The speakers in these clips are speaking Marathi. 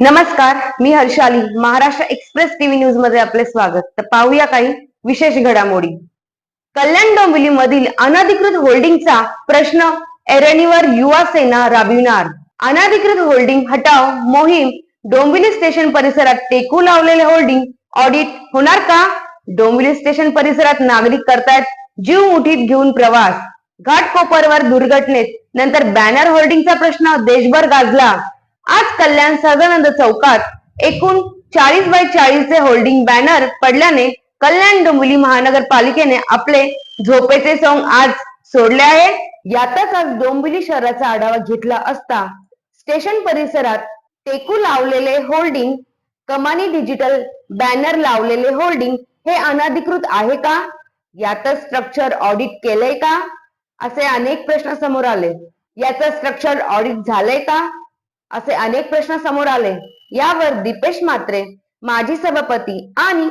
नमस्कार मी हर्षाली महाराष्ट्र एक्सप्रेस टीव्ही न्यूजमध्ये आपले स्वागत. तर पाहूया काही विशेष घडामोडी. कल्याण डोंबिवली मधील अनधिकृत होल्डिंगचा प्रश्न एरणीवर युवा सेना राबविणार. अनधिकृत होल्डिंग हटाव मोहीम डोंबिवली स्टेशन परिसरात टेकू लावलेले होल्डिंग ऑडिट होणार का? डोंबिवली स्टेशन परिसरात नागरिक करतायत जीव मुठीत घेऊन प्रवास. घाटकोपरवर दुर्घटनेत नंतर बॅनर होल्डिंगचा प्रश्न देशभर गाजला. आज कल्याण सदानंद चौकात एकूण चाळीस बाय चाळीसचे होल्डिंग बॅनर पडल्याने कल्याण डोंबिवली महानगरपालिकेने आपले झोपेचे सोंग आज सोडले आहे. यातच आज डोंबिवली शहराचा आढावा घेतला असता स्टेशन परिसरात टेकू लावलेले होल्डिंग कमानी डिजिटल बॅनर लावलेले होल्डिंग हे अनाधिकृत आहे का? यातच स्ट्रक्चर ऑडिट केलंय का? असे अनेक प्रश्न समोर आले. याचं स्ट्रक्चर ऑडिट झालंय का? असे अनेक प्रश्न समोर आले. यावर दीपेश म्हात्रे माजी सभापती आणि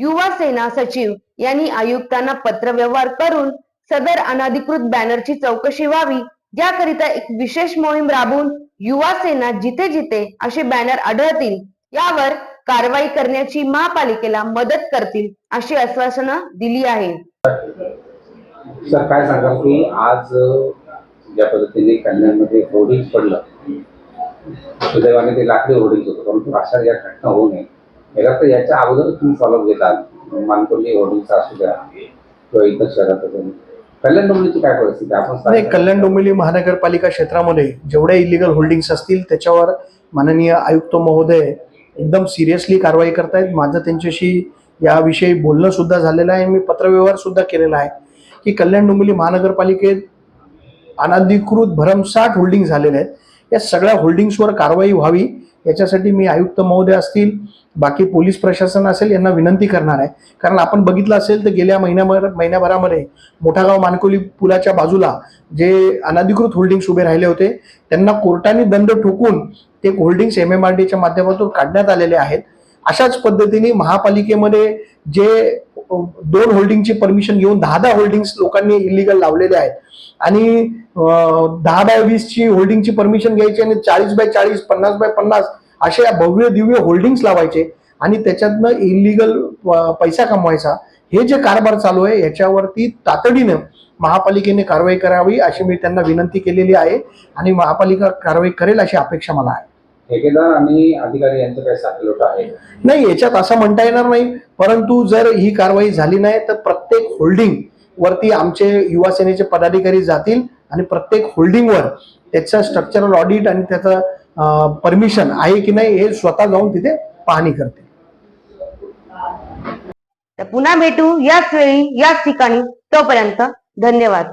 युवा सेना सचिव यांनी आयुक्तांना पत्रव्यवहार करून सदर अनधिकृत बॅनरची चौकशी व्हावी. याकरिता एक विशेष मोहीम राबवून युवा सेना जिथे जिथे असे बॅनर आढळतील यावर कारवाई करण्याची महापालिकेला मदत करतील अशी आश्वासन दिली आहे. सर काय सांगा की आज ज्या पद्धतीने कल्याणमध्ये होर्डिंग पडलं सुदैवाने ते लाकडी होर्डिंग होतं परंतु अशा या घटना होऊ नये याला तर याच्या अगोदर तुम्ही फॉलोअप घेतात मानकोली होर्डिंगचा असू द्या किंवा इतर शहरात. कल्याण डोंबिवलीची काय परिस्थिती? आपण. कल्याण डोंबिवली महानगरपालिका क्षेत्रामध्ये जेवढ्या इलिगल होल्डिंग्स असतील त्याच्यावर माननीय आयुक्त महोदय एकदम सिरियसली कारवाई करतायत माझं त्यांच्याशी याविषयी बोलणं सुद्धा झालेलं आहे मी पत्रव्यवहार सुद्धा केलेला आहे की कल्याण डोंबिवली महानगरपालिकेत अनधिकृत भरमसाठ होल्डिंग झालेले आहेत या सगळ्या होल्डिंग्सवर कारवाई व्हावी याच्यासाठी मी आयुक्त महोदय असतील बाकी पोलीस प्रशासन असेल यांना विनंती करणार आहे. कारण आपण बघितलं असेल तर गेल्या महिन्याभर महिन्याभरामध्ये मोठागाव मानकोली पुलाच्या बाजूला जे अनधिकृत होल्डिंग्स उभे राहिले होते त्यांना कोर्टाने दंड ठोकून ते होल्डिंग्स एम एम आर डीच्या माध्यमातून काढण्यात आलेले आहेत. अशाच पद्धतीने महापालिकेमध्ये जे दोन होल्डिंगची परमिशन घेऊन दहा दहा होल्डिंग्स लोकांनी इलिगल लावलेले आहेत. आणि दहा बाय वीसची होल्डिंगची परमिशन घ्यायची आणि चाळीस बाय चाळीस पन्नास बाय पन्नास असे या भव्य दिव्य होल्डिंग्स लावायचे आणि त्याच्यातनं इलिगल पैसा कमवायचा. हे जे कारभार चालू आहे याच्यावरती तातडीनं महापालिकेने कारवाई करावी अशी मी त्यांना विनंती केलेली आहे आणि महापालिका कारवाई करेल अशी अपेक्षा मला आहे. ठेकेदार आणि अधिकारी यांचं काय साखलोट आहे? नाही याच्यात असं म्हणता येणार नाही. परंतु जर ही कारवाई झाली नाही तर प्रत्येक होल्डिंग वरती आमचे युवा सेनेचे पदाधिकारी जातील आणि प्रत्येक होल्डिंगवर त्याचं स्ट्रक्चरल ऑडिट आणि त्याचं परमिशन आहे की नाही हे स्वतः जाऊन तिथे पाहणी करतील. तर पुन्हा भेटू याच वेळी याच ठिकाणी. तोपर्यंत धन्यवाद.